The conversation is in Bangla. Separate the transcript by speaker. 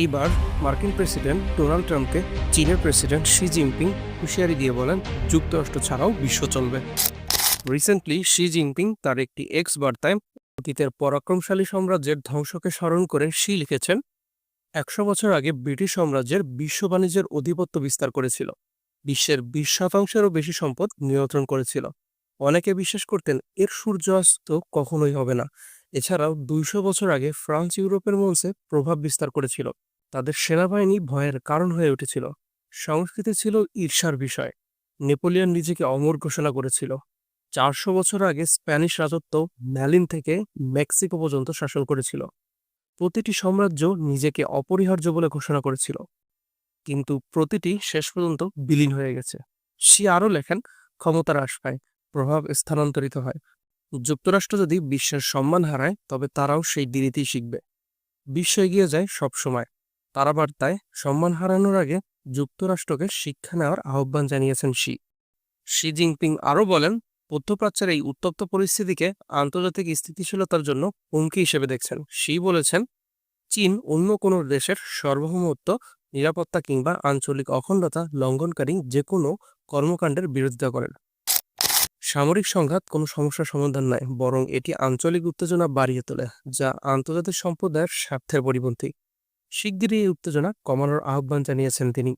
Speaker 1: এইবার মার্কিন প্রেসিডেন্ট ডোনাল্ড ট্রাম্পকে চীনের প্রেসিডেন্ট শি জিনপিং হুঁশিয়ারি দিয়ে বলেন, যুক্তরাষ্ট্র ছাড়াও বিশ্ব চলবে। রিসেন্টলি শি জিনপিং তার একটি এক্স বার্তায় অতীতের পরাক্রমশালী সাম্রাজ্যের ধ্বংসকে স্মরণ করে শি লিখেছেন, একশো বছর আগে ব্রিটিশ সাম্রাজ্যের বিশ্ব বাণিজ্যের আধিপত্য বিস্তার করেছিল। বিশ্বের বিশ শতাংশেরও বেশি সম্পদ নিয়ন্ত্রণ করেছিল। অনেকে বিশ্বাস করতেন এর সূর্যাস্ত কখনোই হবে না। এছাড়াও দুইশো বছর আগে ফ্রান্স, ইউরোপের মঞ্চে প্রভাব বিস্তার করেছিল। তাদের সেনাবাহিনী ভয়ের কারণ হয়ে উঠেছিল। সংস্কৃতি ছিল ঈর্ষার বিষয়। নেপোলিয়ন নিজেকে অমর ঘোষণা করেছিল। চারশো বছর আগে স্প্যানিশ রাজত্ব ম্যালিন থেকে মেক্সিকো পর্যন্ত শাসন করেছিল। প্রতিটি সাম্রাজ্য নিজেকে অপরিহার্য বলে ঘোষণা করেছিল। কিন্তু প্রতিটি শেষ পর্যন্ত বিলীন হয়ে গেছে। সে আরও লেখেন, ক্ষমতার হ্রাস পায় প্রভাব স্থানান্তরিত হয়। যুক্তরাষ্ট্র যদি বিশ্বের সম্মান হারায়, তবে তারাও সেই দিরিতেই শিখবে। বিশ্ব এগিয়ে যায় সবসময়। তারা বার্তায়, সম্মান হারানোর আগে যুক্তরাষ্ট্রকে শিক্ষা নেওয়ার আহ্বান জানিয়েছেন শি। শি জিনপিং আরও বলেন, মধ্যপ্রাচ্যের এই উত্তপ্ত পরিস্থিতিকে আন্তর্জাতিক স্থিতিশীলতার জন্য হুমকি হিসেবে দেখছেন। শি বলেছেন, চীন অন্য কোনো দেশের সার্বভৌমত্ব, নিরাপত্তা কিংবা আঞ্চলিক অখণ্ডতা লঙ্ঘনকারী যে কোনো কর্মকাণ্ডের বিরোধিতা করেন। সামরিক সংঘাত কোনো সমস্যার সমাধান নয় বরং এটি আঞ্চলিক উত্তেজনা বাড়িয়ে তোলে, যা আন্তর্জাতিক সম্প্রদায়ের স্বার্থের পরিপন্থী। শিগগিরই এই উত্তেজনা কমানোর আহ্বান জানিয়েছেন তিনি।